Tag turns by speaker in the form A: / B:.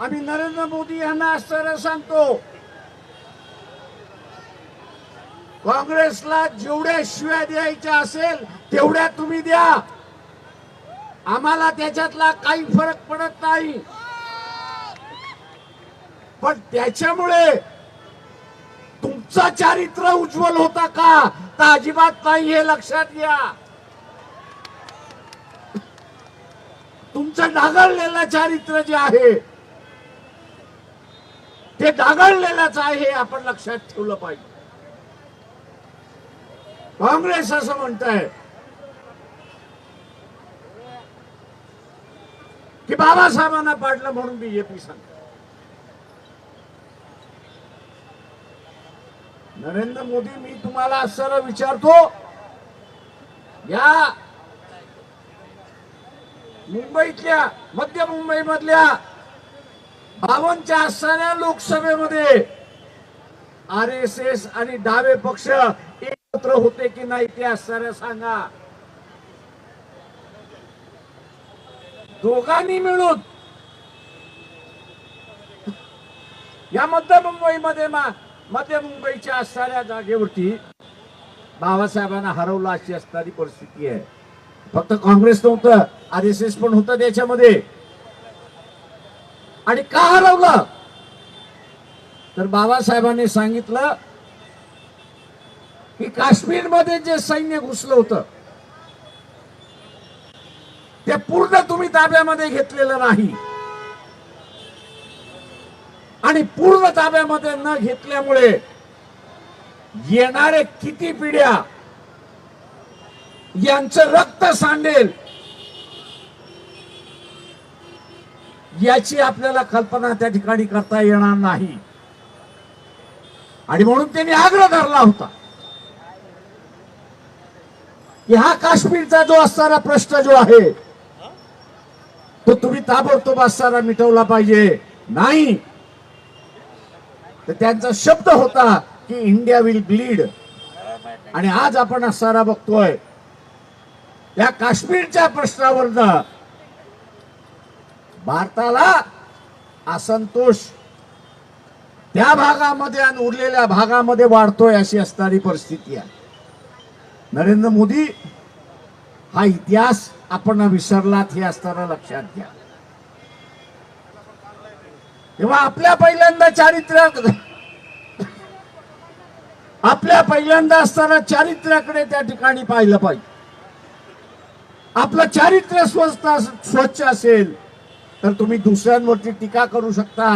A: आम्ही नरेंद्र मोदी यांना आश्चर्य सांगतो. काँग्रेसला जेवढ्या शिव्या द्यायच्या असेल तेवढ्या तुम्ही द्या. आम्हाला त्याच्यातला काही फरक पडत नाही. पण त्याच्यामुळे तुमचं चारित्र्य उज्ज्वल होता का? तर अजिबात नाही हे लक्षात घ्या. तुमचं ढागळलेलं चारित्र्य जे आहे ते ढागळलेलंच आहे हे आपण लक्षात ठेवलं पाहिजे. काँग्रेस असं म्हणताय की बाबासाहेबांना पाडलं म्हणून बीजेपी सांगत नरेंद्र मोदी मी तुम्हाला सर विचारतो या मुंबईतल्या मध्य मुंबई मधल्या बावनच्या असणाऱ्या लोकसभेमध्ये आर एस एस आणि डावे पक्ष एकत्र होते की नाही ते असणाऱ्या सांगा. दोघांनी मिळून या मध्य मुंबईमध्ये मध्य मुंबईच्या असणाऱ्या जागेवरती बाबासाहेबांना हरवलं अशी असणारी परिस्थिती आहे. फक्त काँग्रेस नव्हतं आर एस एस पण होतं त्याच्यामध्ये. आणि का हरवलं? तर बाबासाहेबांनी सांगितलं की काश्मीरमध्ये जे सैन्य घुसलं होतं ते पूर्ण तुम्ही ताब्यामध्ये घेतलेलं नाही. आणि पूर्ण ताब्यामध्ये न घेतल्यामुळे येणारे किती पिढ्या यांचं रक्त सांडेल याची आपल्याला कल्पना त्या ठिकाणी करता येणार नाही. आणि म्हणून त्यांनी आग्रह धरला होता. की हा काश्मीरचा जो असणारा प्रश्न जो आहे तो तुम्ही ताबडतोब असताना मिटवला पाहिजे. नाही. तर त्यांचा शब्द होता की इंडिया विल ब्लीड. आणि आज आपण असणारा बघतोय या काश्मीरच्या प्रश्नावर भारताला असंतोष त्या भागामध्ये आणि उरलेल्या भागामध्ये वाढतोय अशी असणारी परिस्थिती आहे. नरेंद्र मोदी हा इतिहास आपण विसरलात हे असताना लक्षात घ्या. तेव्हा आपल्या पहिल्यांदा चारित्र्य आपल्या पहिल्यांदा असताना चारित्र्याकडे त्या ठिकाणी पाहिलं पाहिजे. आपलं चारित्र्य स्वस्त स्वच्छ असेल तर तुम्ही दुसऱ्यांवरती टीका करू शकता.